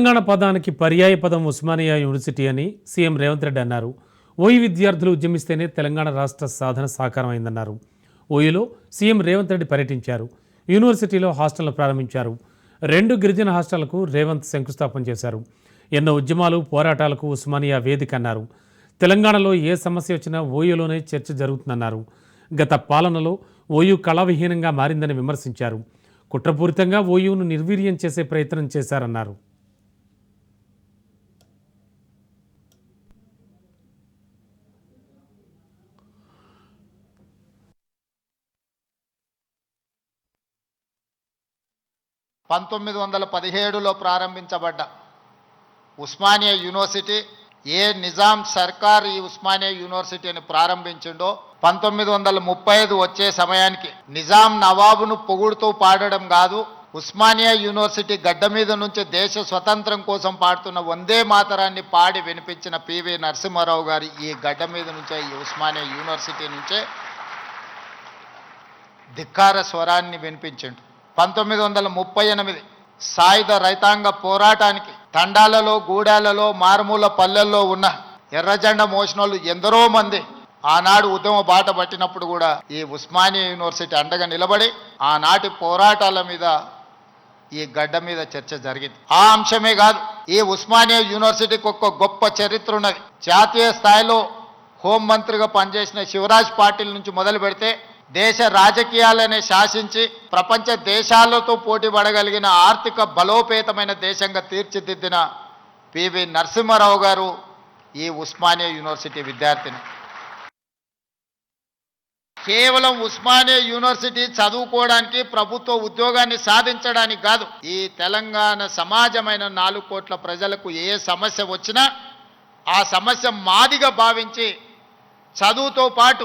తెలంగాణ పదానికి పర్యాయ పదం ఉస్మానియా యూనివర్సిటీ అని సీఎం రేవంత్ రెడ్డి అన్నారు. ఓయి విద్యార్థులు ఉద్యమిస్తేనే తెలంగాణ రాష్ట్ర సాధన సాకారమైందన్నారు. ఓయిలో సీఎం రేవంత్ రెడ్డి పర్యటించారు. యూనివర్సిటీలో హాస్టళ్ళు ప్రారంభించారు. రెండు గిరిజన హాస్టళ్ళకు రేవంత్ శంకుస్థాపన చేశారు. ఎన్నో ఉద్యమాలు పోరాటాలకు ఉస్మానియా వేదిక అన్నారు. తెలంగాణలో ఏ సమస్య వచ్చినా ఓయూలోనే చర్చ జరుగుతుందన్నారు. గత పాలనలో ఓయూ కళావిహీనంగా మారిందని విమర్శించారు. కుట్రపూరితంగా ఓయూను నిర్వీర్యం చేసే ప్రయత్నం చేశారన్నారు. పంతొమ్మిది వందల పదిహేడులో ప్రారంభించబడ్డ ఉస్మానియా యూనివర్సిటీ ఏ నిజాం సర్కార్ ఈ ఉస్మానియా యూనివర్సిటీని ప్రారంభించిండో పంతొమ్మిది వందల ముప్పై ఐదు వచ్చే సమయానికి నిజాం నవాబును పొగుడుతూ పాడడం కాదు ఉస్మానియా యూనివర్సిటీ గడ్డ మీద నుంచి దేశ స్వతంత్రం కోసం పాడుతున్న వందే మాతరాన్ని పాడి వినిపించిన పివి నరసింహారావు గారి ఈ గడ్డ మీద నుంచే ఈ ఉస్మానియా యూనివర్సిటీ నుంచే ధిక్కార స్వరాన్ని వినిపించిండు. పంతొమ్మిది వందల ముప్పై ఎనిమిది సాయుధ రైతాంగ పోరాటానికి తండాలలో గూడాలలో మారుమూల పల్లెల్లో ఉన్న ఎర్రజెండ మోసినోళ్ళు ఎందరో మంది. ఆనాడు ఉద్యమ బాట పట్టినప్పుడు కూడా ఈ ఉస్మానియా యూనివర్సిటీ అండగా నిలబడి ఆనాటి పోరాటాల మీద ఈ గడ్డ మీద చర్చ జరిగింది. ఆ అంశమే కాదు ఈ ఉస్మానియా యూనివర్సిటీకి ఒక గొప్ప చరిత్ర ఉన్నది. జాతీయ స్థాయిలో హోం మంత్రిగా పనిచేసిన శివరాజ్ పాటిల్ నుంచి మొదలు పెడితే దేశ రాజకీయాలని శాసించి ప్రపంచ దేశాలతో పోటీ పడగలిగిన ఆర్థిక బలోపేతమైన దేశంగా తీర్చిదిద్దిన పివి నరసింహారావు గారు ఈ ఉస్మానియా యూనివర్సిటీ విద్యార్థిని. కేవలం ఉస్మానియా యూనివర్సిటీ చదువుకోవడానికి ప్రభుత్వ ఉద్యోగాన్ని సాధించడానికి కాదు ఈ తెలంగాణ సమాజమైన నాలుగు కోట్ల ప్రజలకు ఏ సమస్య వచ్చినా ఆ సమస్య మాదిగా భావించి చదువుతో పాటు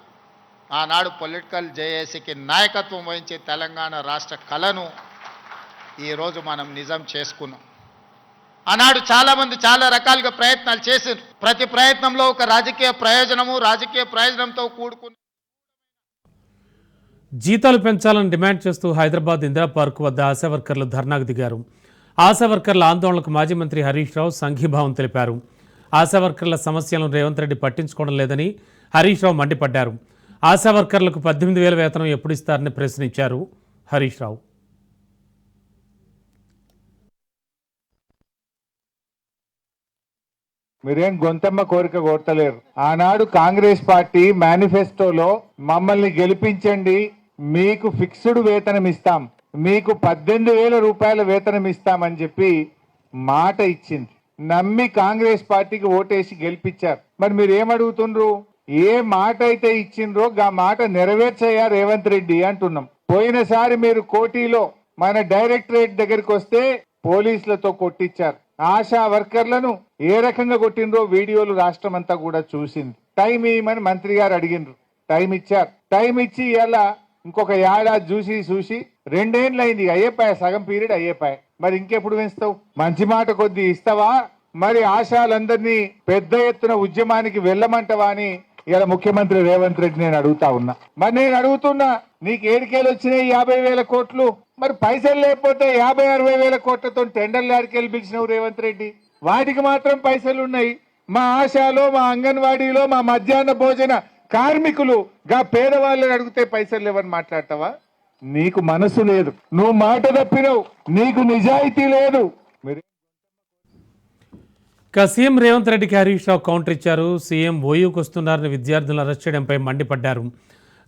ఆనాడు పొలిటికల్ జేఏసీకి నాయకత్వం వహించి తెలంగాణ రాష్ట్ర కళను ఈరోజు మనం నిజం చేసుకున్నాం. ఆనాడు చాలామంది చాలా రకాలుగా ప్రయత్నాలు చేశారు. ప్రతి ప్రయత్నంలో ఒక రాజకీయ ప్రయోజనము రాజకీయ ప్రయోజనంతో కూడుకున్న జీతాలు పెంచాలని డిమాండ్ చేస్తూ హైదరాబాద్ ఇందిరా పార్క్ వద్ద ఆశా వర్కర్లు ధర్నాకు దిగారు. ఆశా వర్కర్ల ఆందోళనకు మాజీ మంత్రి హరీష్ రావు సంఘీభావం తెలిపారు. ఆశా వర్కర్ల సమస్యలను రేవంత్ రెడ్డి పట్టించుకోవడం లేదని హరీష్ రావు మండిపడ్డారు. ఆశా వర్కర్లకు పద్దెనిమిది వేల వేతనం ఎప్పుడు ఇస్తారని ప్రశ్నించారు హరీష్ రావు. మీరేం గొంతమ్మ కోరిక కోరతలేరు. ఆనాడు కాంగ్రెస్ పార్టీ మేనిఫెస్టోలో మమ్మల్ని గెలిపించండి మీకు ఫిక్స్డ్ వేతనం ఇస్తాం మీకు పద్దెనిమిది వేల రూపాయల వేతనం ఇస్తామని చెప్పి మాట ఇచ్చింది. నమ్మి కాంగ్రెస్ పార్టీకి ఓటేసి గెలిపించారు. మరి మీరు ఏమడుగుతుండ్రు ఏ మాట అయితే ఇచ్చిండ్రో ఆ మాట నెరవేర్చయ్యా రేవంత్ రెడ్డి అంటున్నాం. పోయినసారి మీరు కోటిలో మన డైరెక్టరేట్ దగ్గరికి వస్తే పోలీసులతో కొట్టించారు. ఆశా వర్కర్లను ఏ రకంగా కొట్టిండ్రో వీడియోలు రాష్ట్రం అంతా కూడా చూసింది. టైం ఇవ్వమని మంత్రి గారు అడిగిండ్రు. టైం ఇచ్చారు. టైం ఇచ్చి ఇలా ఇంకొక ఏడాది చూసి చూసి రెండేళ్ళు అయింది అయ్యేపాయ సగం పీరియడ్ అయ్యేపాయ మరి ఇంకెప్పుడు పెంచుతావు? మంచి మాట కొద్ది ఇస్తావా? మరి ఆశాలందరినీ పెద్ద ఎత్తున ఉద్యమానికి వెళ్ళమంటవా అని ఇలా ముఖ్యమంత్రి రేవంత్ రెడ్డి నేను అడుగుతా ఉన్నా. మరి నేను అడుగుతున్నా నీకు ఏడికేలు వచ్చినాయి యాభై వేల కోట్లు. మరి పైసలు లేకపోతే యాభై అరవై వేల కోట్లతో టెండర్లు ఆడికెళ్ళి పిలిచినావు రేవంత్ రెడ్డి. వాటికి మాత్రం పైసలు ఉన్నాయి. మా ఆశాలో మా అంగన్వాడీలో మా మధ్యాహ్న భోజన కార్మికులు గా పేదవాళ్ళని అడిగితే పైసలు లేవని మాట్లాడతావా? నీకు మనసు లేదు. నువ్వు మాట తప్పినవు. నీకు నిజాయితీ లేదు. మీరు ఇక సీఎం రేవంత్ రెడ్డికి హరీష్ రావు కౌంటర్ ఇచ్చారు. సీఎం ఓయూకు వస్తున్నారని విద్యార్థులను అరెస్ట్ చేయడంపై మండిపడ్డారు.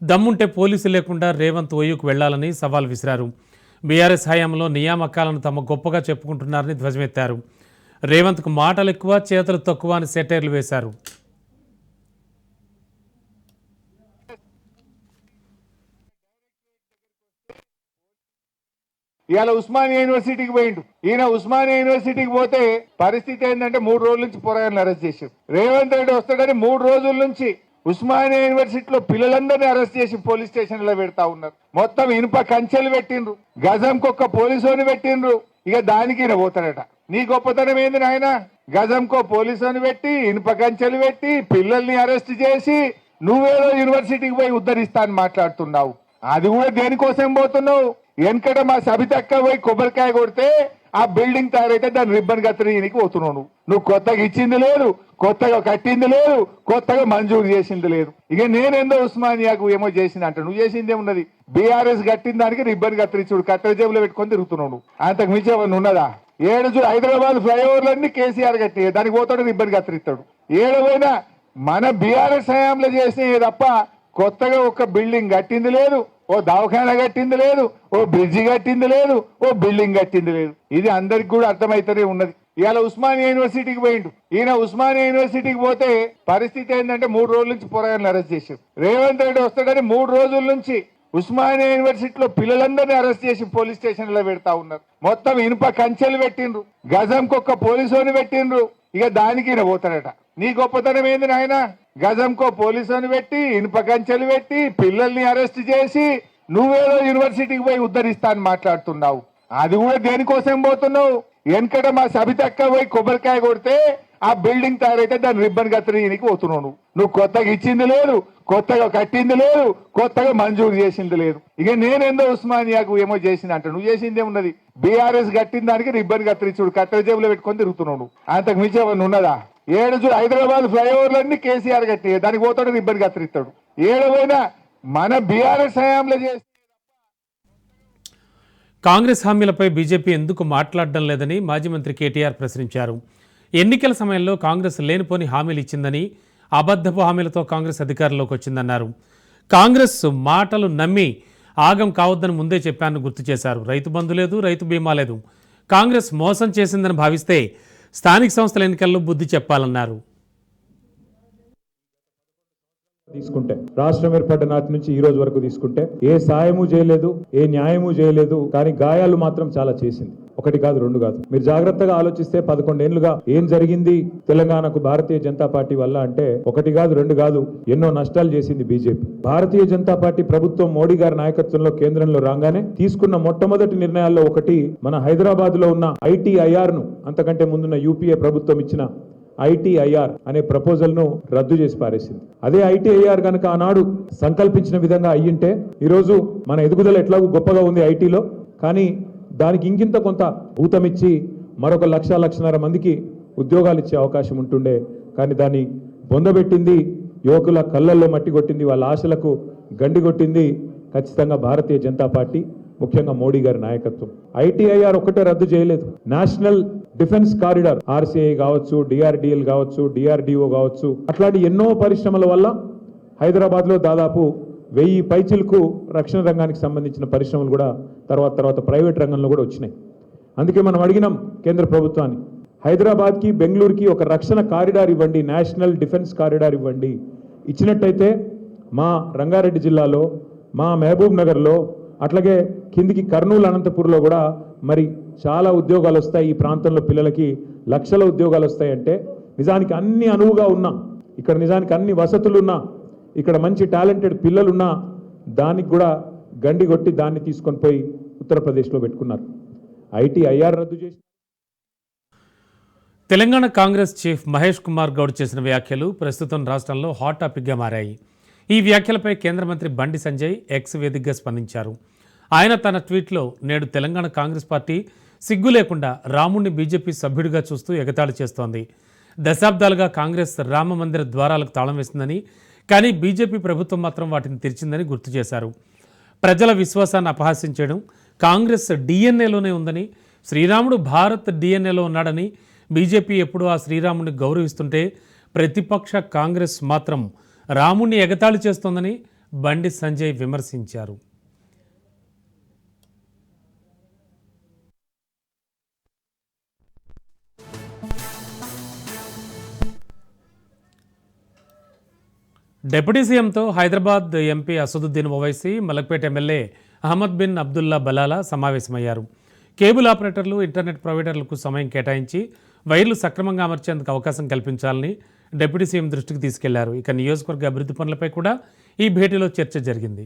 దమ్ముంటే పోలీసులు లేకుండా రేవంత్ ఓయూకు వెళ్ళాలని సవాల్ విసిరారు. బీఆర్ఎస్ హయాంలో నియామకాలను తమ గొప్పగా చెప్పుకుంటున్నారని ధ్వజమెత్తారు. రేవంత్కు మాటలు ఎక్కువ చేతలు తక్కువ అని సెటైర్లు వేశారు. ఇవాళ ఉస్మానియా యూనివర్సిటీకి పోయిండు. ఈయన ఉస్మానియా యూనివర్సిటీకి పోతే పరిస్థితి ఏంటంటే మూడు రోజుల నుంచి పోరాయని అరెస్ట్ చేశారు రేవంత్ రెడ్డి వస్తాడని మూడు రోజుల నుంచి ఉస్మానియా యూనివర్సిటీలో పిల్లలందరినీ అరెస్ట్ చేసి పోలీస్ స్టేషన్లో పెడతా ఉన్నారు. మొత్తం ఇనుప కంచెలు పెట్టిండ్రు. గజంకొక్క పోలీసుని పెట్టిండ్రు. ఇక దానికి ఈయన పోతాడట. నీ గొప్పతనం ఏంది నాయన? గజంకో పోలీసుని పెట్టి ఇనుప కంచెలు పెట్టి పిల్లల్ని అరెస్ట్ చేసి నువ్వేదో యూనివర్సిటీకి పోయి ఉద్ధరిస్తా అని మాట్లాడుతున్నావు. అది కూడా దేనికోసం పోతున్నావు? వెనకట మా సబితక్క పోయి కొబ్బరికాయ కొడితే ఆ బిల్డింగ్ తయారైతే దాని రిబ్బన్ కత్తిరీనికి పోతున్నావు నువ్వు. నువ్వు కొత్తగా ఇచ్చింది లేదు కొత్తగా కట్టింది లేదు కొత్తగా మంజూరు చేసింది లేదు. ఇక నేనేందో ఉస్మానియాకు ఏమో చేసింది అంట. నువ్వు చేసింది ఏమున్నది? బీఆర్ఎస్ కట్టిన దానికి రిబ్బన్ కత్తిరించుడు కట్టెల జేబులో పెట్టుకొని తిరుగుతున్నావు నువ్వు. అంతకు మించి ఏమన్నా ఉన్నదా? ఏడు చూడు హైదరాబాద్ ఫ్లైఓవర్లన్నీ కేసీఆర్ కట్టి దానికి పోతాడు రిబ్బన్ కత్తిరిస్తాడు ఏడు మన బీఆర్ఎస్ హయాంలో చేసినవి తప్ప కొత్తగా ఒక బిల్డింగ్ కట్టింది లేదు ఓ దవాఖాన కట్టింది లేదు ఓ బ్రిడ్జి కట్టింది లేదు ఓ బిల్డింగ్ కట్టింది లేదు. ఇది అందరికి కూడా అర్థమైతేనే ఉన్నది. ఇవాళ ఉస్మానియా యూనివర్సిటీకి పోయిండు. ఈయన ఉస్మానియా యూనివర్సిటీకి పోతే పరిస్థితి ఏంటంటే మూడు రోజుల నుంచి పోరాయాలను అరెస్ట్ చేశారు. రేవంత్ రెడ్డి వస్తాడని మూడు రోజుల నుంచి ఉస్మానియా యూనివర్సిటీలో పిల్లలందరినీ అరెస్ట్ చేసి పోలీస్ స్టేషన్లో పెడతా ఉన్నారు. మొత్తం ఇనుప కంచెలు పెట్టిండ్రు. గజంకొక్క పోలీసుని పెట్టిండ్రు. ఇక దానికి పోతాడట. నీ గొప్పతనం ఏంది నాయనా? గజంకో పోలీసుని పెట్టి ఇనుప కంచెలు పెట్టి పిల్లల్ని అరెస్ట్ చేసి నువ్వేదో యూనివర్సిటీకి పోయి ఉద్ధరిస్తా అని మాట్లాడుతున్నావు. అది కూడా దేనికోసం పోతున్నావు? వెనకట మా సబితక్క పోయి కొబ్బరికాయ కొడితే ఆ బిల్డింగ్ తయారైతే దాని రిబ్బన్ కత్తిరీనికి పోతున్నావు నువ్వు. నువ్వు కొత్తగా ఇచ్చింది లేదు కొత్తగా కట్టింది లేదు కొత్తగా మంజూరు చేసింది లేదు. ఇక నేనేందో ఉస్మానియాకు ఏమో చేసింది అంట. నువ్వు చేసింది ఏమున్నది? బీఆర్ఎస్ కట్టిన దానికి రిబ్బన్ కత్తిరించుడు కత్తెర జేబులో పెట్టుకొని తిరుగుతున్నావు అంతకు మించి ఏమన్నా ఉన్నదా? ఏడు హైదరాబాద్ ఫ్లైఓవర్లన్నీ కేసీఆర్ కట్టి దానికి పోతాడు రిబ్బన్ కత్తిరిస్తాడు. ఏడవైనా మన బీఆర్ఎస్ హయాంలో చేసి కాంగ్రెస్ హామీలపై బీజేపీ ఎందుకు మాట్లాడడం లేదని మాజీ మంత్రి కేటీఆర్ ప్రశ్నించారు. ఎన్నికల సమయంలో కాంగ్రెస్ లేనిపోని హామీలు ఇచ్చిందని అబద్ధపు హామీలతో కాంగ్రెస్ అధికారంలోకి వచ్చిందన్నారు. కాంగ్రెస్ మాటలు నమ్మి ఆగం కావద్దని ముందే చెప్పాను గుర్తు చేశారు. రైతు బంధు లేదు రైతు బీమా లేదు. కాంగ్రెస్ మోసం చేసిందని భావిస్తే స్థానిక సంస్థల ఎన్నికల్లో బుద్ధి చెప్పాలన్నారు. తీసుకుంటే రాష్ట్రం ఏర్పడ్డ నాటి నుంచి ఈ రోజు వరకు తీసుకుంటే ఏ సాయము చేయలేదు ఏ న్యాయము చేయలేదు కానీ గాయాలు మాత్రం చాలా చేసింది. ఒకటి కాదు రెండు కాదు. మీరు జాగ్రత్తగా ఆలోచిస్తే పదకొండేళ్ళుగా ఏం జరిగింది తెలంగాణకు భారతీయ జనతా పార్టీ వల్ల అంటే ఒకటి కాదు రెండు కాదు ఎన్నో నష్టాలు చేసింది బీజేపీ. భారతీయ జనతా పార్టీ ప్రభుత్వం మోడీ గారి నాయకత్వంలో కేంద్రంలో రాగానే తీసుకున్న మొట్టమొదటి నిర్ణయాల్లో ఒకటి మన హైదరాబాద్లో ఉన్న ఐటీఐఆర్ను అంతకంటే ముందున్న యూపీఏ ప్రభుత్వం ఇచ్చిన ఐటీఐఆర్ అనే ప్రపోజల్ను రద్దు చేసి పారేసింది. అదే ఐటీఐఆర్ గనక ఆనాడు సంకల్పించిన విధంగా అయ్యింటే ఈరోజు మన ఎదుగుదల ఎట్లాగూ గొప్పగా ఉంది ఐటీలో. కానీ దానికి ఇంకింత కొంత ఊతమిచ్చి మరొక లక్ష లక్షన్నర మందికి ఉద్యోగాలు ఇచ్చే అవకాశం ఉంటుండే. కానీ దాన్ని బొందబెట్టింది యువకుల కళ్ళల్లో మట్టి కొట్టింది వాళ్ళ ఆశలకు గండి కొట్టింది ఖచ్చితంగా భారతీయ జనతా పార్టీ ముఖ్యంగా మోడీ గారి నాయకత్వం. ఐటీఐఆర్ ఒక్కటే రద్దు చేయలేదు. నేషనల్ డిఫెన్స్ కారిడార్ ఆర్సీఐ కావచ్చు డిఆర్డిఎల్ కావచ్చు డిఆర్డిఓ కావచ్చు అట్లాంటి ఎన్నో పరిశ్రమల వల్ల హైదరాబాద్లో దాదాపు వెయ్యి పైచిలకు రక్షణ రంగానికి సంబంధించిన పరిశ్రమలు కూడా తర్వాత తర్వాత ప్రైవేట్ రంగంలో కూడా వచ్చినాయి. అందుకే మనం అడిగినాం కేంద్ర ప్రభుత్వాన్ని హైదరాబాద్కి బెంగళూరుకి ఒక రక్షణ కారిడార్ ఇవ్వండి నేషనల్ డిఫెన్స్ కారిడార్ ఇవ్వండి. ఇచ్చినట్టయితే మా రంగారెడ్డి జిల్లాలో మా మహబూబ్ నగర్లో అట్లాగే కిందికి కర్నూలు అనంతపూర్లో కూడా మరి చాలా ఉద్యోగాలు వస్తాయి ఈ ప్రాంతంలో పిల్లలకి లక్షల ఉద్యోగాలు వస్తాయంటే నిజానికి అన్ని అనువుగా ఉన్నా ఇక్కడ నిజానికి అన్ని వసతులు ఉన్నా ఇక్కడ మంచి టాలెంటెడ్ పిల్లలున్నా దానికి కూడా గండి కొట్టి దాన్ని తీసుకొని పోయి ఉత్తరప్రదేశ్లో పెట్టుకున్నారు. ఐటీ ఐఆర్ రద్దు చేసి తెలంగాణ కాంగ్రెస్ చీఫ్ మహేష్ కుమార్ గౌడ్ చేసిన వ్యాఖ్యలు ప్రస్తుతం రాష్ట్రంలో హాట్ టాపిక్గా మారాయి. ఈ వ్యాఖ్యలపై కేంద్ర మంత్రి బండి సంజయ్ ఎక్స్ వేదికగా స్పందించారు. ఆయన తన ట్వీట్లో నేడు తెలంగాణ కాంగ్రెస్ పార్టీ సిగ్గు లేకుండా రాముణ్ణి బీజేపీ సభ్యుడిగా చూస్తూ ఎగతాళి చేస్తోంది. దశాబ్దాలుగా కాంగ్రెస్ రామ మందిర ద్వారాలకు తాళం వేసిందని కానీ బీజేపీ ప్రభుత్వం మాత్రం వాటిని తెరిచిందని గుర్తు చేశారు. ప్రజల విశ్వాసాన్ని అపహాస్యం చేయడం కాంగ్రెస్ డిఎన్ఏలోనే ఉందని శ్రీరాముడు భారత్ డిఎన్ఏలో ఉన్నాడని బీజేపీ ఎప్పుడూ ఆ శ్రీరాముడిని గౌరవిస్తుంటే ప్రతిపక్ష కాంగ్రెస్ మాత్రం రాముణ్ణి ఎగతాళి చేస్తోందని బండి సంజయ్ విమర్శించారు. డిప్యూటీ సీఎంతో హైదరాబాద్ ఎంపీ అసదుద్దీన్ ఓవైసీ మలక్పేట ఎమ్మెల్యే అహ్మద్ బిన్ అబ్దుల్లా బలాలా సమావేశమయ్యారు. కేబుల్ ఆపరేటర్లు ఇంటర్నెట్ ప్రొవైడర్లకు సమయం కేటాయించి వైర్లు సక్రమంగా అమర్చేందుకు అవకాశం కల్పించాలని డిప్యూటీ సీఎం దృష్టికి తీసుకెళ్ళారు. ఇక నియోజకవర్గ అభివృద్ధి పనులపై కూడా ఈ భేటీలో చర్చ జరిగింది.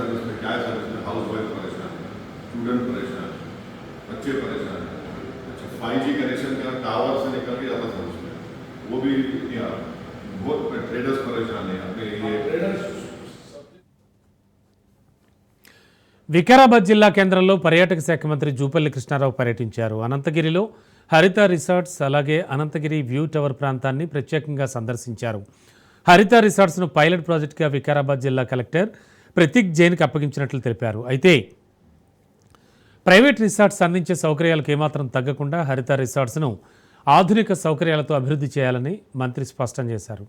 सर्विस में क्या है सर्विस में हाउस वाइफ परेशान है स्टूडेंट परेशान है बच्चे परेशान है अच्छा फाइव जी कनेक्शन का टावर से निकल के ज़्यादा सर्विस में वो भी यहाँ बहुत ट्रेडर्स परेशान है अपने ये వికారాబాద్ జిల్లా కేంద్రంలో పర్యాటక శాఖ మంత్రి జూపల్లి కృష్ణారావు పర్యటించారు అనంతగిరిలో హరిత రిసార్ట్స్ అలాగే అనంతగిరి వ్యూ టవర్ ప్రాంతాన్ని ప్రత్యేకంగా సందర్శించారు హరిత రిసార్ట్స్ను పైలట్ ప్రాజెక్టుగా వికారాబాద్ జిల్లా కలెక్టర్ ప్రతీక్ జైన్కి అప్పగించినట్లు తెలిపారు. అయితే ప్రైవేట్ రిసార్ట్స్ అందించే సౌకర్యాలకు ఏమాత్రం తగ్గకుండా హరిత రిసార్ట్స్ను ఆధునిక సౌకర్యాలతో అభివృద్ధి చేయాలని మంత్రి స్పష్టం చేశారు.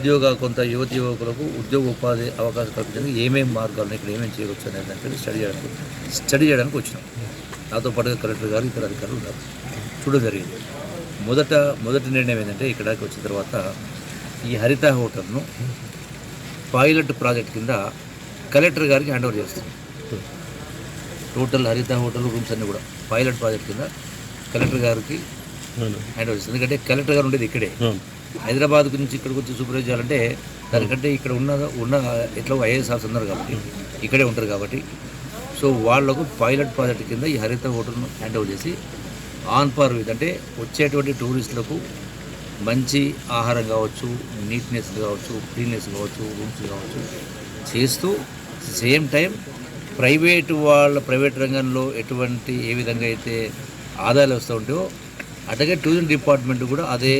నిరుద్యోగ కొంత యువతి యువకులకు ఉద్యోగ ఉపాధి అవకాశం కల్పించడానికి ఏమేమి మార్గాలు ఇక్కడ ఏమేమి చేయవచ్చు అనేది దానికి స్టడీ చేయడానికి స్టడీ చేయడానికి వచ్చినాం. నాతో పాటుగా కలెక్టర్ గారు ఇతర అధికారులు ఉన్నారు. చూడడం జరిగింది. మొదట మొదటి నిర్ణయం ఏంటంటే ఇక్కడికి వచ్చిన తర్వాత ఈ హరిత హోటల్ను పైలట్ ప్రాజెక్ట్ కింద కలెక్టర్ గారికి హ్యాండ్ ఓవర్ చేస్తాం. టోటల్ హరిత హోటల్ రూమ్స్ అన్నీ కూడా పైలట్ ప్రాజెక్ట్ కింద కలెక్టర్ గారికి హ్యాండ్ ఓవర్ ఎందుకంటే కలెక్టర్ గారు ఉండేది ఇక్కడే. హైదరాబాద్ నుంచి ఇక్కడికి వచ్చి సూపర్వైజ్ చేయాలంటే దానికంటే ఇక్కడ ఉన్న ఉన్న ఎట్లా ఐఏఎస్ ఆఫీస్ ఉన్నారు కాబట్టి ఇక్కడే ఉంటారు కాబట్టి. సో వాళ్ళకు పైలట్ ప్రాజెక్ట్ కింద ఈ హరిత హోటల్ను హ్యాండ్ ఓవర్ చేసి ఆన్ పార్ విత్ అంటే వచ్చేటువంటి టూరిస్టులకు మంచి ఆహారం కావచ్చు నీట్నెస్ కావచ్చు క్లీన్నెస్ కావచ్చు రూమ్స్ కావచ్చు చేస్తూ సేమ్ టైం ప్రైవేట్ వాళ్ళ ప్రైవేట్ రంగంలో ఎటువంటి ఏ విధంగా అయితే ఆదాయాలు వస్తూ ఉంటాయో అట్లాగే టూరిజం డిపార్ట్మెంట్ కూడా అదే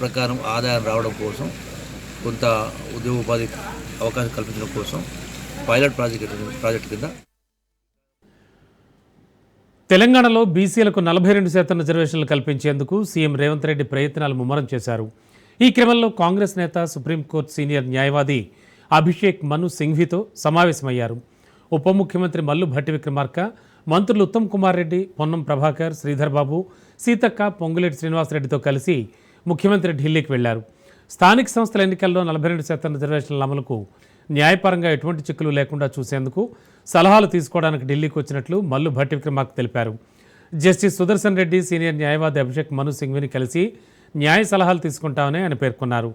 ప్రకారం ఆదాయం రావడం కోసం కొంత ఉద్యోగ ఉపాధి అవకాశం కల్పించడం కోసం పైలట్ ప్రాజెక్ట్ ప్రాజెక్ట్ కింద. తెలంగాణలో బీసీలకు నలభై రెండు శాతం రిజర్వేషన్లు కల్పించేందుకు సీఎం రేవంత్ రెడ్డి ప్రయత్నాలు ముమ్మరం చేశారు. ఈ క్రమంలో కాంగ్రెస్ నేత సుప్రీంకోర్టు సీనియర్ న్యాయవాది అభిషేక్ మను సింఘ్వితో సమావేశమయ్యారు. ఉప ముఖ్యమంత్రి మల్లు భట్టి విక్రమార్క మంత్రులు ఉత్తమ్ కుమార్ రెడ్డి పొన్నం ప్రభాకర్ శ్రీధర్ బాబు సీతక్క పొంగులేటి శ్రీనివాసరెడ్డితో కలిసి ముఖ్యమంత్రి ఢిల్లీకి వెళ్ళారు. స్థానిక సంస్థల ఎన్నికల్లో నలభై రెండు శాతం రిజర్వేషన్ల అమలుకు న్యాయపరంగా ఎటువంటి చిక్కులు లేకుండా చూసేందుకు సలహాలు తీసుకోవడానికి ఢిల్లీకి వచ్చినట్లు మల్లు భట్టి విక్రమార్క తెలిపారు. జస్టిస్ సుదర్శన్ రెడ్డి సీనియర్ న్యాయవాది అభిషేక్ మను సింఘ్విని కలిసి న్యాయ సలహాలు తీసుకుంటామని ఆయన పేర్కొన్నారు.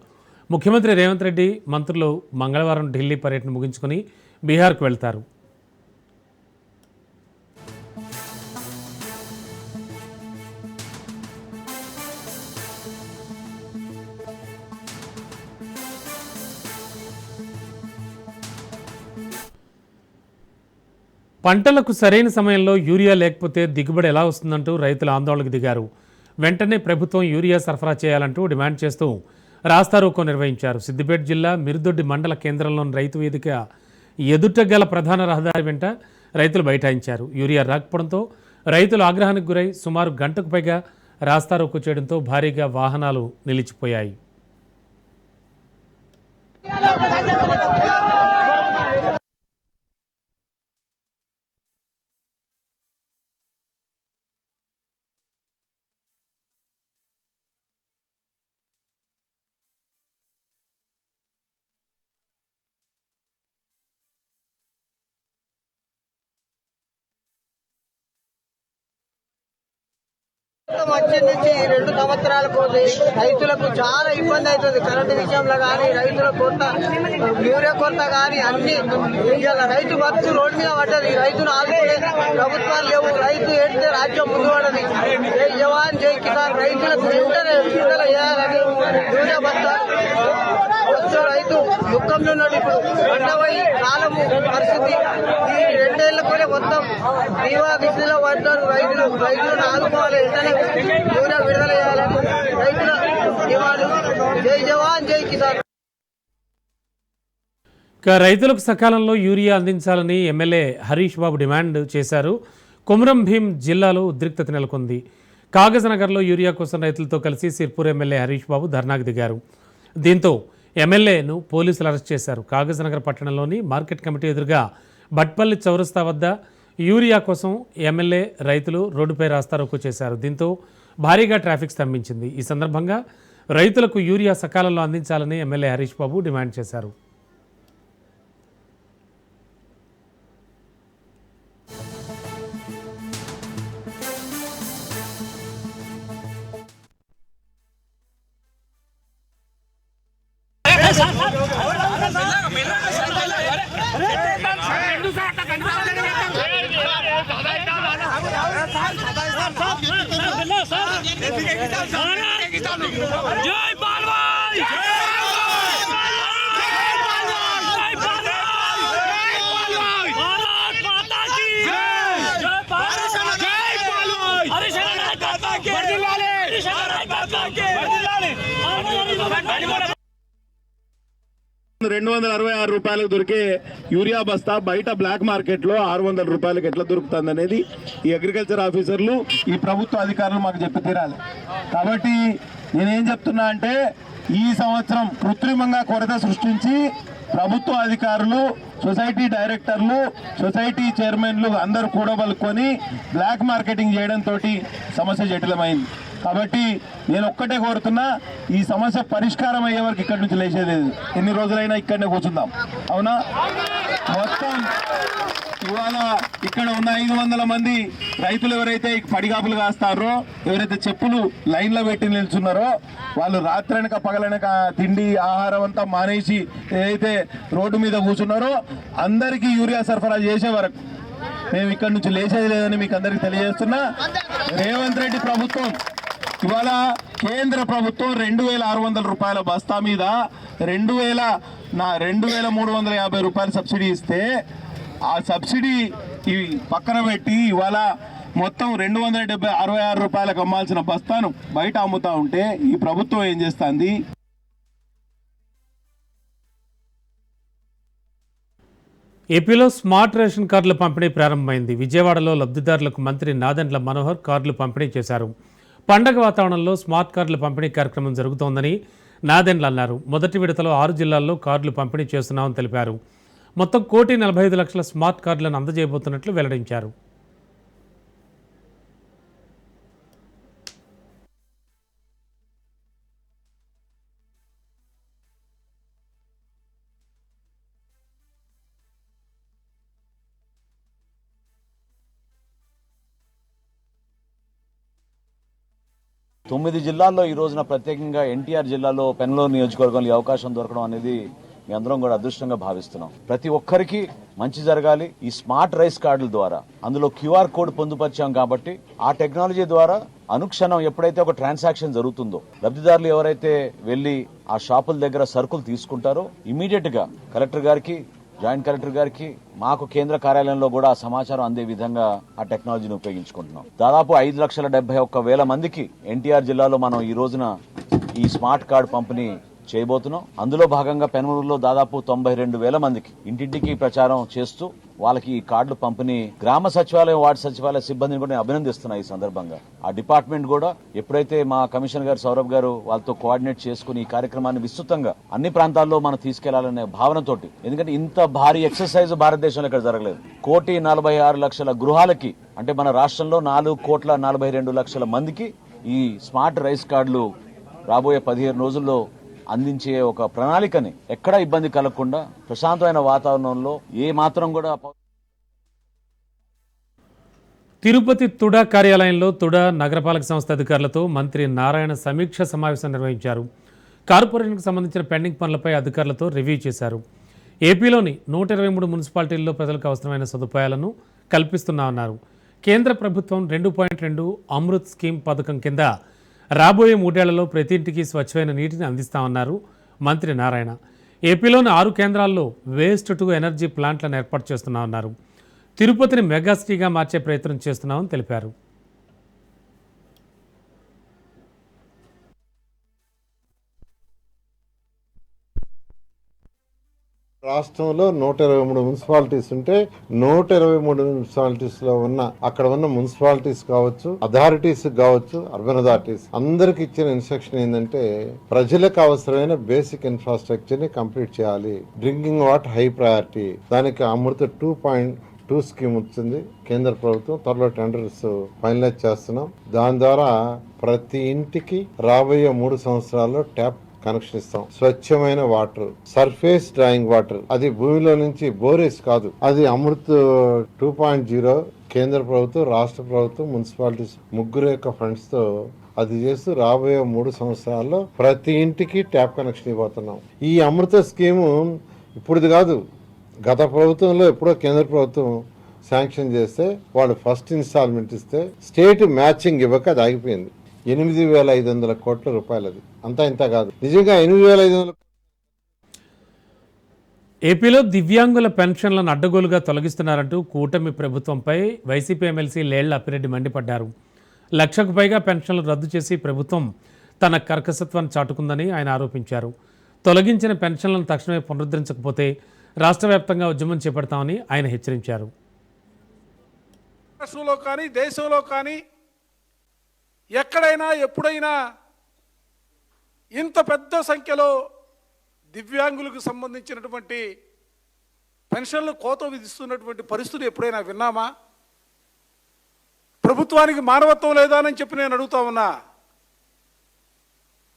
ముఖ్యమంత్రి రేవంత్ రెడ్డి మంత్రులు మంగళవారం ఢిల్లీ పర్యటన ముగించుకుని బీహార్కు వెళ్తారు. పంటలకు సరైన సమయంలో యూరియా లేకపోతే దిగుబడి ఎలా వస్తుందంటూ రైతులు ఆందోళనకు దిగారు. వెంటనే ప్రభుత్వం యూరియా సరఫరా చేయాలంటూ డిమాండ్ చేస్తూ రాస్తారోకో నిర్వహించారు. సిద్దిపేట జిల్లా మిరుదొడ్డి మండల కేంద్రంలోని రైతు వేదిక ఎదుట గల ప్రధాన రహదారి వెంట రైతులు బైఠాయించారు. యూరియా రాకపోవడంతో రైతులు ఆగ్రహానికి గురై సుమారు గంటకు పైగా రాస్తారోకో చేయడంతో భారీగా వాహనాలు నిలిచిపోయాయి. వచ్చిన నుంచి ఈ రెండు పోతే రైతులకు చాలా ఇబ్బంది అవుతుంది. కరెంటు విషయంలో కానీ రైతుల కొరత యూరియా కొరత కానీ అన్ని ఇవాళ రైతు బతుకు రోడ్డు మీద పడ్డది. రైతును ఆదుకునే ప్రభుత్వాలు లేవు. రైతు ఏడితే రాజ్యం ముందు పడది జై జవాన్ జై కిసాన్ రైతులకు వెంటనే విడుదల చేయాలని యూరియా బస్తా దుఃఖంలో ఉన్నాడు ఇప్పుడు పండవై కాలము పరిస్థితి. ఈ రెండేళ్ళకోనే మొత్తం దీవా కిస్తిలో పడ్డారు రైతులు రైతులను ఆదుకోవాలి. వెంటనే యూరియా విడుదల చేయాలని రైతుల డిమాండ్. జై జవాన్ జై కిసాన్. ఇక రైతులకు సకాలంలో యూరియా అందించాలని ఎమ్మెల్యే హరీష్ బాబు డిమాండ్ చేశారు. కొమురం భీం జిల్లాలో ఉద్రిక్తత నెలకొంది. కాగజనగర్లో యూరియా కోసం రైతులతో కలిసి సిర్పూర్ ఎమ్మెల్యే హరీష్ బాబు ధర్నాకు దిగారు. దీంతో ఎమ్మెల్యేను పోలీసులు అరెస్ట్ చేశారు. కాగజనగర్ పట్టణంలోని మార్కెట్ కమిటీ ఎదురుగా బట్పల్లి చౌరస్తా వద్ద యూరియా కోసం ఎమ్మెల్యే రైతులు రోడ్డుపై రాస్తారోకు చేశారు. దీంతో భారీగా ట్రాఫిక్ స్తంభించింది. ఈ సందర్భంగా రైతులకు యూరియా సకాలంలో అందించాలని ఎమ్మెల్యే హరీష్ బాబు డిమాండ్ చేశారు. జై రెండు వందల అరవై ఆరు రూపాయలకు దొరికే యూరియా బస్తా బయట బ్లాక్ మార్కెట్లో ఆరు వందల రూపాయలకు ఎట్లా దొరుకుతుంది అనేది ఈ అగ్రికల్చర్ ఆఫీసర్లు ఈ ప్రభుత్వ అధికారులు మాకు చెప్పి తీరాలి. కాబట్టి నేనేం చెప్తున్నా అంటే ఈ సంవత్సరం కృత్రిమంగా కొరత సృష్టించి ప్రభుత్వ అధికారులు సొసైటీ డైరెక్టర్లు సొసైటీ చైర్మన్లు అందరూ కూడబలుకొని బ్లాక్ మార్కెటింగ్ చేయడంతో సమస్య జటిలమైంది. కాబట్టి నేను ఒక్కటే కోరుతున్నా ఈ సమస్య పరిష్కారం అయ్యే వరకు ఇక్కడి నుంచి లేచేది ఎన్ని రోజులైనా ఇక్కడనే కూర్చుందాం. అవునా? మొత్తం ఇవాళ ఇక్కడ ఉన్న ఐదు వందల మంది రైతులు ఎవరైతే పడిగాపులు కాస్తారో ఎవరైతే చెప్పులు లైన్లో పెట్టి నిల్చున్నారో వాళ్ళు రాత్రనక పగలనక తిండి ఆహారం అంతా మానేసి ఏదైతే రోడ్డు మీద కూర్చున్నారో అందరికీ యూరియా సరఫరా చేసే వరకు. మేము ఇక్కడ నుంచి లేచేది లేదని మీకు అందరికీ తెలియజేస్తున్నా. రేవంత్ రెడ్డి ప్రభుత్వం ఇవాళ కేంద్ర ప్రభుత్వం రెండు వేల ఆరు వందల రూపాయల బస్తా మీద రెండు వేల నా రెండు వేల మూడు వందల యాభై రూపాయల సబ్సిడీ ఇస్తే ఆ సబ్సిడీ ఇవి పక్కన పెట్టి ఇవాళ మొత్తం రెండు వందల డెబ్బై అరవై ఆరు రూపాయలకు అమ్మాల్సిన బస్తాను బయట అమ్ముతా ఉంటే ఈ ప్రభుత్వం ఏం చేస్తుంది? ఏపీలో స్మార్ట్ రేషన్ కార్డుల పంపిణీ ప్రారంభమైంది. విజయవాడలో లబ్ధిదారులకు మంత్రి నాదెండ్ల మనోహర్ కార్డులు పంపిణీ చేశారు. పండగ వాతావరణంలో స్మార్ట్ కార్డుల పంపిణీ కార్యక్రమం జరుగుతోందని నాదెండ్ల అన్నారు. మొదటి విడతలో ఆరు జిల్లాల్లో కార్డులు పంపిణీ చేస్తున్నామని తెలిపారు. మొత్తం కోటి నలభై ఐదు లక్షల స్మార్ట్ కార్డులను అందజేయబోతున్నట్లు వెల్లడించారు. తొమ్మిది జిల్లాల్లో ఈ రోజున ప్రత్యేకంగా ఎన్టీఆర్ జిల్లాలో పెనలూరు నియోజకవర్గంలో అవకాశం దొరకడం అనేది మీ అందరం కూడా అదృష్టంగా భావిస్తున్నాం. ప్రతి ఒక్కరికి మంచి జరగాలి. ఈ స్మార్ట్ రైస్ కార్డుల ద్వారా అందులో క్యూఆర్ కోడ్ పొందుపరిచాం కాబట్టి ఆ టెక్నాలజీ ద్వారా అనుక్షణం ఎప్పుడైతే ఒక ట్రాన్సాక్షన్ జరుగుతుందో లబ్ధిదారులు ఎవరైతే వెళ్ళి ఆ షాపుల దగ్గర సరుకులు తీసుకుంటారో ఇమీడియట్గా కలెక్టర్ గారికి జాయింట్ కలెక్టర్ గారికి మాకు కేంద్ర కార్యాలయంలో కూడా సమాచారం అందే విధంగా ఆ టెక్నాలజీని ఉపయోగించుకుంటున్నాం. దాదాపు ఐదు లక్షల డెబ్బై ఒక్క వేల మందికి ఎన్టీఆర్ జిల్లాలో మనం ఈ రోజున ఈ స్మార్ట్ కార్డ్ పంపిణీ చేయబోతున్నాం. అందులో భాగంగా పెనమూరులో దాదాపు తొంభై రెండు వేల మందికి ఇంటింటికి ప్రచారం చేస్తూ వాళ్ళకి ఈ కార్డులు పంపిణీ గ్రామ సచివాలయం వార్డు సచివాలయ సిబ్బందిని కూడా నేను అభినందిస్తున్నా ఈ సందర్భంగా. ఆ డిపార్ట్మెంట్ కూడా ఎప్పుడైతే మా కమిషనర్ గారు సౌరభ్ గారు వాళ్ళతో కోఆర్డినేట్ చేసుకుని ఈ కార్యక్రమాన్ని విస్తృతంగా అన్ని ప్రాంతాల్లో మనం తీసుకెళ్ళాలనే భావనతోటి ఎందుకంటే ఇంత భారీ ఎక్సర్సైజ్ భారతదేశంలో ఇక్కడ జరగలేదు. కోటి నలభై ఆరు లక్షల గృహాలకి అంటే మన రాష్ట్రంలో నాలుగు కోట్ల నలభై రెండు లక్షల మందికి ఈ స్మార్ట్ రైస్ కార్డులు రాబోయే పదిహేను రోజుల్లో అందించే ఒక ప్రణాళికని ఎక్కడా ఇబ్బంది కలగకుండా ప్రశాంతమైన వాతావరణంలో ఏ మాత్రం కూడా తిరుపతి తుడా కార్యాలయంలో తుడా నగరపాలక సంస్థ అధికారులతో మంత్రి నారాయణ సమీక్ష సమావేశం నిర్వహించారు. కార్పొరేషన్కు సంబంధించిన పెండింగ్ పనులపై అధికారులతో రివ్యూ చేశారు. ఏపీలోని నూట ఇరవై మూడు మున్సిపాలిటీల్లో ప్రజలకు అవసరమైన సదుపాయాలను కల్పిస్తున్నామన్నారు కేంద్ర ప్రభుత్వం రెండు పాయింట్ రెండు అమృత్ స్కీమ్ పథకం కింద రాబోయే మూడేళ్ళలో ప్రతి ఇంటికి స్వచ్ఛమైన నీటిని అందిస్తామన్నారు మంత్రి నారాయణ. ఏపీలోని ఆరు కేంద్రాల్లో వేస్ట్ టు ఎనర్జీ ప్లాంట్లను ఏర్పాటు చేస్తున్నామన్నారు. తిరుపతిని మెగాసిటీగా మార్చే ప్రయత్నం చేస్తున్నామని తెలిపారు. రాష్ట్రంలో నూట ఇరవై మూడు మున్సిపాలిటీస్ ఉంటే నూట ఇరవై మూడు మున్సిపాలిటీస్లో ఉన్న అక్కడ ఉన్న మున్సిపాలిటీస్ కావచ్చు అథారిటీస్ కావచ్చు అర్బన్ అథారిటీస్ అందరికి ఇచ్చిన ఇన్స్ట్రక్షన్ ఏంటంటే ప్రజలకు అవసరమైన బేసిక్ ఇన్ఫ్రాస్ట్రక్చర్ని కంప్లీట్ చేయాలి. Drinking water high priority. దానికి Amrut two point two scheme వచ్చింది. కేంద్ర ప్రభుత్వం త్వరలో టెండర్స్ ఫైనలైజ్ చేస్తున్నాం. దాని ద్వారా ప్రతి ఇంటికి రాబోయే మూడు సంవత్సరాల్లో ట్యాప్ కనెక్షన్ ఇస్తాం. స్వచ్ఛమైన వాటర్ సర్ఫేస్ డ్రాయింగ్ వాటర్ అది భూమిలో నుంచి బోరేస్ కాదు. అది అమృత్ టూ పాయింట్ జీరో కేంద్ర ప్రభుత్వం రాష్ట్ర ప్రభుత్వం మున్సిపాలిటీస్ ముగ్గురు యొక్క ఫండ్స్తో అది చేస్తూ రాబోయే మూడు సంవత్సరాల్లో ప్రతి ఇంటికి ట్యాప్ కనెక్షన్ ఇవ్వబోతున్నాం. ఈ అమృత స్కీము ఇప్పుడుది కాదు. గత ప్రభుత్వంలో ఎప్పుడో కేంద్ర ప్రభుత్వం శాంక్షన్ చేస్తే వాళ్ళు ఫస్ట్ ఇన్స్టాల్మెంట్ ఇస్తే స్టేట్ మ్యాచింగ్ ఇవ్వక అది ఆగిపోయింది. ఎనిమిది వేల ఐదు వందల కోట్ల రూపాయలు అది అంతా ఇంత కాదు. నిజంగా ఎనిమిది వేల ఐదు వందల ఏపీలో దివ్యాంగుల పెన్షన్లను అడ్డగోలుగా తొలగిస్తున్నారంటూ కూటమి ప్రభుత్వంపై వైసీపీ ఎమ్మెల్సీ లేళ్ళ అప్పిరెడ్డి మండిపడ్డారు. లక్షకు పైగా పెన్షన్లు రద్దు చేసి ప్రభుత్వం తన కర్కసత్వాన్ని చాటుకుందని ఆయన ఆరోపించారు. తొలగించిన పెన్షన్లను తక్షణమే పునరుద్ధరించకపోతే రాష్ట్ర వ్యాప్తంగా ఉద్యమం చేపడతామని ఆయన హెచ్చరించారు. రాష్ట్రంలో కానీ దేశంలో కానీ ఎక్కడైనా ఎప్పుడైనా ఇంత పెద్ద సంఖ్యలో దివ్యాంగులకు సంబంధించినటువంటి పెన్షన్లు కోత విధిస్తున్నటువంటి పరిస్థితులు ఎప్పుడైనా విన్నామా? ప్రభుత్వానికి మానవత్వం లేదా అని చెప్పి నేను అడుగుతా ఉన్నా.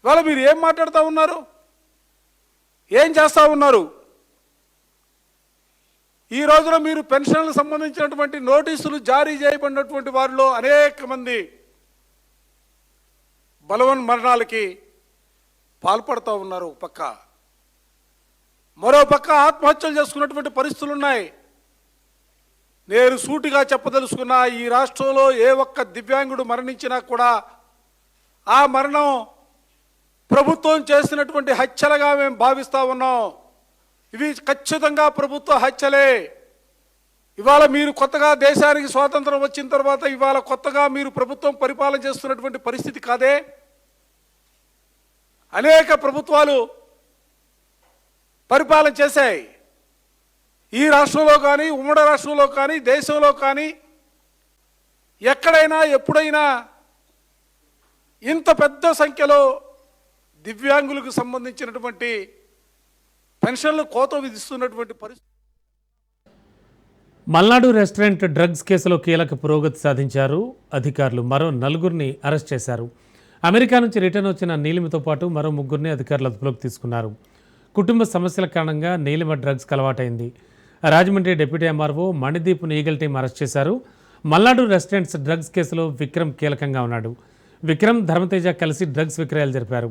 ఇవాళ మీరు ఏం మాట్లాడుతూ ఉన్నారు? ఏం చేస్తూ ఉన్నారు? ఈ రోజున మీరు పెన్షన్లకు సంబంధించినటువంటి నోటీసులు జారీ చేయబడినటువంటి వారిలో అనేక మంది బలవన్ మరణాలకి పాల్పడుతూ ఉన్నారు ఒక పక్క. మరో పక్క ఆత్మహత్యలు చేసుకున్నటువంటి పరిస్థితులు ఉన్నాయి. నేను సూటిగా చెప్పదలుచుకున్న ఈ రాష్ట్రంలో ఏ ఒక్క దివ్యాంగుడు మరణించినా కూడా ఆ మరణం ప్రభుత్వం చేసినటువంటి హత్యలుగా మేము భావిస్తూ ఉన్నాం. ఇవి ఖచ్చితంగా ప్రభుత్వ హత్యలే. ఇవాళ మీరు కొత్తగా దేశానికి స్వాతంత్రం వచ్చిన తర్వాత ఇవాళ కొత్తగా మీరు ప్రభుత్వం పరిపాలన చేస్తున్నటువంటి పరిస్థితి కాదే. అనేక ప్రభుత్వాలు పరిపాలన చేశాయి. ఈ రాష్ట్రంలో కానీ ఉమ్మడి రాష్ట్రంలో కానీ దేశంలో కానీ ఎక్కడైనా ఎప్పుడైనా ఇంత పెద్ద సంఖ్యలో దివ్యాంగులకు సంబంధించినటువంటి పెన్షన్లు కోత విధిస్తున్నటువంటి పరిస్థితి. మల్నాడు రెస్టారెంట్ డ్రగ్స్ కేసులో కీలక పురోగతి సాధించారు. అధికారులు మరో నలుగురిని అరెస్ట్ చేశారు. అమెరికా నుంచి రిటర్న్ వచ్చిన నీలిమతో పాటు మరో ముగ్గురిని అధికారులు అదుపులోకి తీసుకున్నారు. కుటుంబ సమస్యల కారణంగా నీలిమ డ్రగ్స్ అలవాటైంది. రాజమండ్రి డిప్యూటీ ఎంఆర్ఓ మణిదీప్ను ఈగల్ టీం అరెస్ట్ చేశారు. మల్నాడు రెస్టారెంట్స్ డ్రగ్స్ కేసులో విక్రమ్ కీలకంగా ఉన్నాడు. విక్రమ్ ధర్మతేజ కలిసి డ్రగ్స్ విక్రయాలు జరిపారు.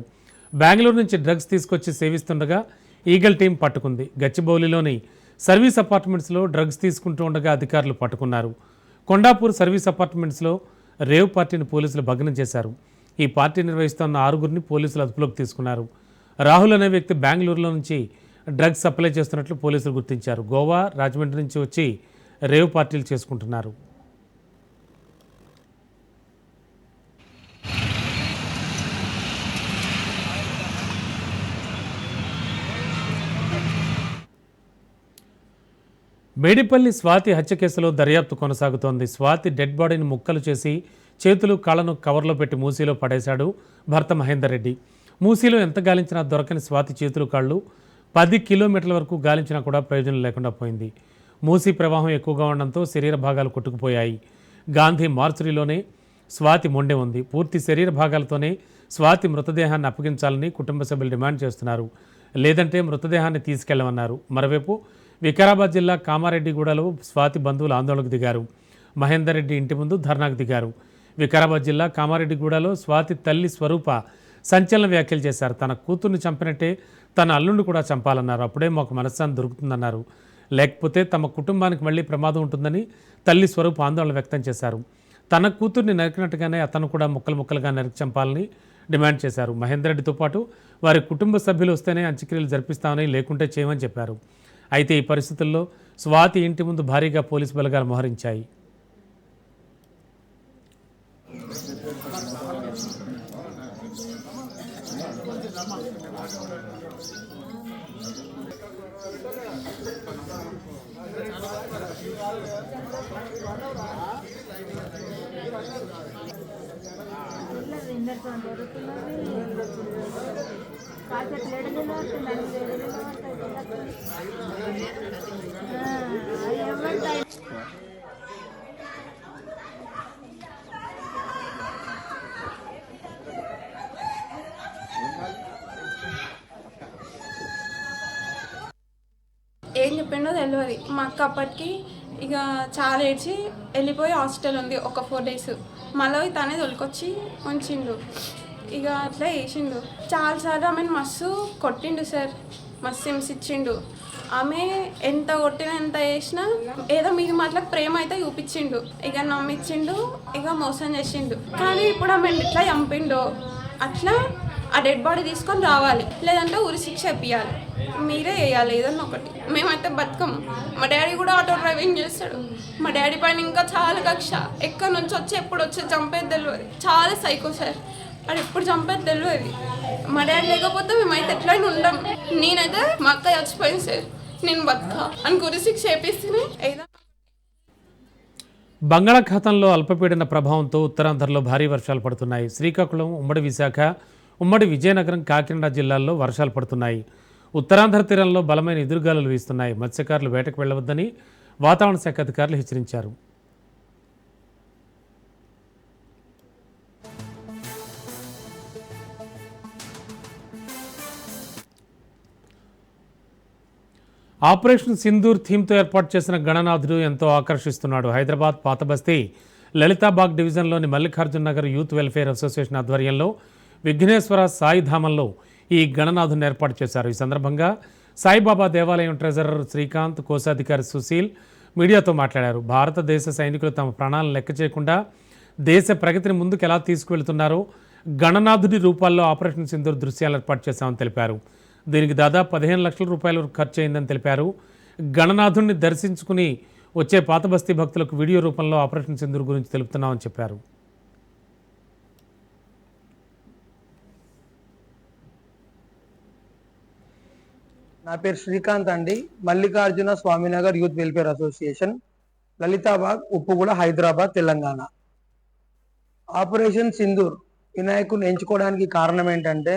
బెంగళూరు నుంచి డ్రగ్స్ తీసుకొచ్చి సేవిస్తుండగా ఈగల్ టీం పట్టుకుంది. గచ్చిబౌలిలోని సర్వీస్ అపార్ట్మెంట్స్లో డ్రగ్స్ తీసుకుంటూ ఉండగా అధికారులు పట్టుకున్నారు. కొండాపూర్ సర్వీస్ అపార్ట్మెంట్స్లో రేవ్ పార్టీని పోలీసులు భగ్నం చేశారు. ఈ పార్టీ నిర్వహిస్తున్న ఆరుగురిని పోలీసులు అదుపులోకి తీసుకున్నారు. రాహుల్ అనే వ్యక్తి బెంగళూరులో నుంచి డ్రగ్స్ సప్లై చేస్తున్నట్లు పోలీసులు గుర్తించారు. గోవా రాజమండ్రి నుంచి వచ్చి రేవ్ పార్టీలు చేసుకుంటున్నారు. మేడిపల్లి స్వాతి హత్య కేసులో దర్యాప్తు కొనసాగుతోంది. స్వాతి డెడ్ బాడీని ముక్కలు చేసి చేతులు కాళ్ళను కవర్లో పెట్టి మూసీలో పడేశాడు భర్త మహేందర్ రెడ్డి. మూసీలో ఎంత గాలించినా దొరకని స్వాతి చేతులు కాళ్ళు పది కిలోమీటర్ల వరకు గాలించినా కూడా ప్రయోజనం లేకుండా పోయింది. మూసీ ప్రవాహం ఎక్కువగా ఉండడంతో శరీర భాగాలు కొట్టుకుపోయాయి. గాంధీ మార్చురీలోనే స్వాతి మొండె ఉంది. పూర్తి శరీర భాగాలతోనే స్వాతి మృతదేహాన్ని అప్పగించాలని కుటుంబ సభ్యులు డిమాండ్ చేస్తున్నారు. లేదంటే మృతదేహాన్ని తీసుకెళ్ళమన్నారు. మరోవైపు వికారాబాద్ జిల్లా కామారెడ్డిగూడలో స్వాతి బంధువులు ఆందోళనకు దిగారు. మహేందర్ రెడ్డి ఇంటి ముందు ధర్నాకు దిగారు. వికారాబాద్ జిల్లా కామారెడ్డిగూడలో స్వాతి తల్లి స్వరూప సంచలన వ్యాఖ్యలు చేశారు. తన కూతుర్ని చంపినట్టే తన అల్లుండి కూడా చంపాలన్నారు. అప్పుడే మాకు మనశ్శాంతి దొరుకుతుందన్నారు. లేకపోతే తమ కుటుంబానికి మళ్ళీ ప్రమాదం ఉంటుందని తల్లి స్వరూప ఆందోళన వ్యక్తం చేశారు. తన కూతుర్ని నరికినట్టుగానే అతను కూడా ముక్కలు ముక్కలుగా నరికి చంపాలని డిమాండ్ చేశారు. మహేందర్ రెడ్డితో పాటు వారి కుటుంబ సభ్యులు వస్తేనే అంత్యక్రియలు జరిపిస్తామని లేకుంటే చేయమని చెప్పారు. అయితే ఈ పరిస్థితుల్లో స్వాతి ఇంటి ముందు భారీగా పోలీసు బలగాలు మోహరించాయి ఏం చెప్పిండో తెలియదు మా అక్క అప్పటికి ఇక చాలా ఏడ్చి వెళ్ళిపోయి హాస్టల్ ఉంది ఒక ఫోర్ డేస్. మళ్ళీ తనే తొలికొచ్చి ఉంచిండు. ఇక అట్లా వేసిండు చాలాసార్లు ఆమెను మస్తు కొట్టిండు సార్. మస్తు ఇచ్చిండు ఆమె ఎంత కొట్టినా ఎంత వేసినా ఏదో మీకు మాటలకు ప్రేమ అయితే చూపించిండు. ఇక నమ్మించిండు ఇక మోసం చేసిండు. కానీ ఇప్పుడు ఆమె ఎట్లా చంపిండో. అట్లా ఆ డెడ్ బాడీ తీసుకొని రావాలి. లేదంటే ఉరి శిక్ష ఇప్పియాలి. మీరే వేయాలి ఏదన్నా ఒకటి. మేమైతే బతకం మా డాడీ కూడా ఆటో డ్రైవింగ్ చేస్తాడు. మా డాడీ పైన ఇంకా చాలా కక్ష. ఎక్కడి నుంచి వచ్చి ఎప్పుడు వచ్చి చంపేది తెలియదు చాలా సైకో సార్. అది ఎప్పుడు చంపేది తెలియదు మా డాడీ లేకపోతే మేమైతే ఎట్లయినా ఉండం. నేనైతే మా అక్క చచ్చిపోయింది సార్. నేను బతుక. అని ఉరి శిక్ష ఏదో బంగాళాఖాతంలో అల్పపీడన ప్రభావంతో ఉత్తరాంధ్రలో భారీ వర్షాలు పడుతున్నాయి. శ్రీకాకుళం ఉమ్మడి విశాఖ ఉమ్మడి విజయనగరం కాకినాడ జిల్లాల్లో వర్షాలు పడుతున్నాయి. ఉత్తరాంధ్ర తీరంలో బలమైన ఎదురుగాలులు వీస్తున్నాయి. మత్స్యకారులు వేటకు వెళ్ళవద్దని వాతావరణ శాఖ అధికారులు హెచ్చరించారు. ఆపరేషన్ సింధూర్ థీమ్తో ఏర్పాటు చేసిన గణనాథుడు ఎంతో ఆకర్షిస్తున్నాడు. హైదరాబాద్ పాతబస్తీ లలితాబాగ్ డివిజన్లోని Mallikarjun Nagar youth welfare association ఆధ్వర్యంలో విఘ్నేశ్వర సాయిధామంలో ఈ గణనాథుని ఏర్పాటు చేశారు. ఈ సందర్భంగా సాయిబాబా దేవాలయం ట్రెజరర్ శ్రీకాంత్ కోశాధికారి సుశీల్ మీడియాతో మాట్లాడారు. భారతదేశ సైనికులు తమ ప్రాణాలను లెక్క చేయకుండా దేశ ప్రగతిని ముందుకు ఎలా తీసుకువెళ్తున్నారో గణనాథుడి రూపాల్లో ఆపరేషన్ సింధూర్ దృశ్యాలు ఏర్పాటు చేశామని తెలిపారు. దీనికి దాదాపు పదిహేను లక్షల రూపాయలు ఖర్చు అయిందని తెలిపారు. గణనాథుడిని దర్శించుకుని వచ్చే పాత బస్తీ భక్తులకు వీడియో రూపంలో ఆపరేషన్ సింధూర్ గురించి తెలుపుతున్నామని చెప్పారు. నా పేరు శ్రీకాంత్ అండి Mallikarjuna Swaminagar youth welfare association Lalitabad Uppuguda Hyderabad Telangana. Operation Sindoor వినాయకుని ఎంచుకోవడానికి కారణం ఏంటంటే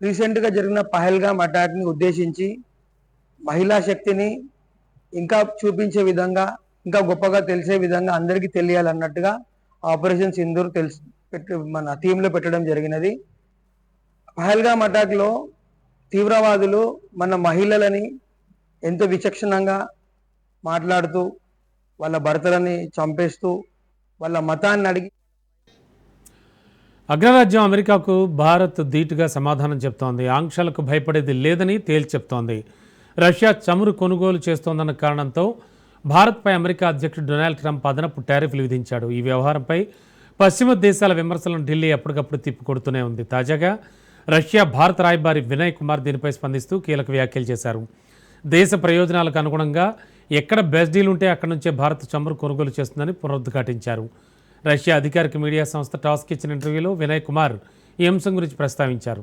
రీసెంట్గా జరిగిన పహల్గామ్ అటాక్ని ఉద్దేశించి మహిళా శక్తిని ఇంకా చూపించే విధంగా ఇంకా గొప్పగా తెలిసే విధంగా అందరికీ తెలియాలన్నట్టుగా ఆపరేషన్ సింధూర్ తెలుసు పెట్టి మన థీమ్లో పెట్టడం జరిగినది. పహల్గామ్ అటాక్లో తీవ్రవాదులు మన మహిళలని ఎంతో విచక్షణంగా మాట్లాడుతూ వాళ్ళ భర్తలని చంపేస్తూ వాళ్ళ మతాన్ని అడిగి అగ్రరాజ్యం అమెరికాకు భారత్ ధీటుగా సమాధానం చెప్తోంది. ఆంక్షలకు భయపడేది లేదని తేల్చి చెప్తోంది. రష్యా చమురు కొనుగోలు చేస్తోందన్న కారణంతో భారత్పై అమెరికా అధ్యక్షుడు డొనాల్డ్ ట్రంప్ అదనపు టారిఫ్లు విధించాడు. ఈ వ్యవహారంపై పశ్చిమ దేశాల విమర్శలను ఢిల్లీ ఎప్పటికప్పుడు తిప్పికొడుతూనే ఉంది. తాజాగా రష్యా భారత రాయబారి వినయ్ కుమార్ దీనిపై స్పందిస్తూ కీలక వ్యాఖ్యలు చేశారు. దేశ ప్రయోజనాలకు అనుగుణంగా ఎక్కడ బెస్ట్ డీల్ ఉంటే అక్కడి నుంచే భారత్ చమురు కొనుగోలు చేస్తుందని పునరుద్ఘాటించారు. రష్యా అధికారిక మీడియా సంస్థ టాస్క్ ఇచ్చిన ఇంటర్వ్యూలో వినయ్ కుమార్ ఈ అంశం గురించి ప్రస్తావించారు.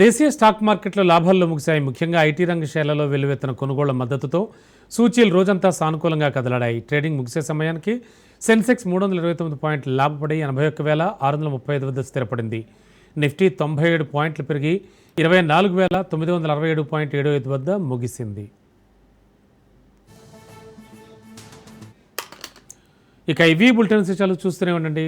దేశీయ స్టాక్ మార్కెట్లో లాభాల్లో ముగిశాయి. ముఖ్యంగా ఐటీ రంగ షేర్లలో వెలువెత్తిన కొనుగోళ్ళ మద్దతుతో సూచీలు రోజంతా సానుకూలంగా కదలాడాయి. ట్రేడింగ్ ముగిసే సమయానికి సెన్సెక్స్ మూడు వందల ఇరవై తొమ్మిది పాయింట్లు లాభపడి ఎనభై ఒక్క వేల ఆరు వందల ముప్పై ఐదు వద్ద స్థిరపడింది. నిఫ్టీ తొంభై ఏడు పాయింట్లు పెరిగి ఇరవై నాలుగు వేల తొమ్మిది వందల అరవై ఏడు పాయింట్ ఏడు ఐదు వద్ద ముగిసింది. ఇక ఇవి బులెటిన్ విషయాలు చూస్తూనే ఉండండి.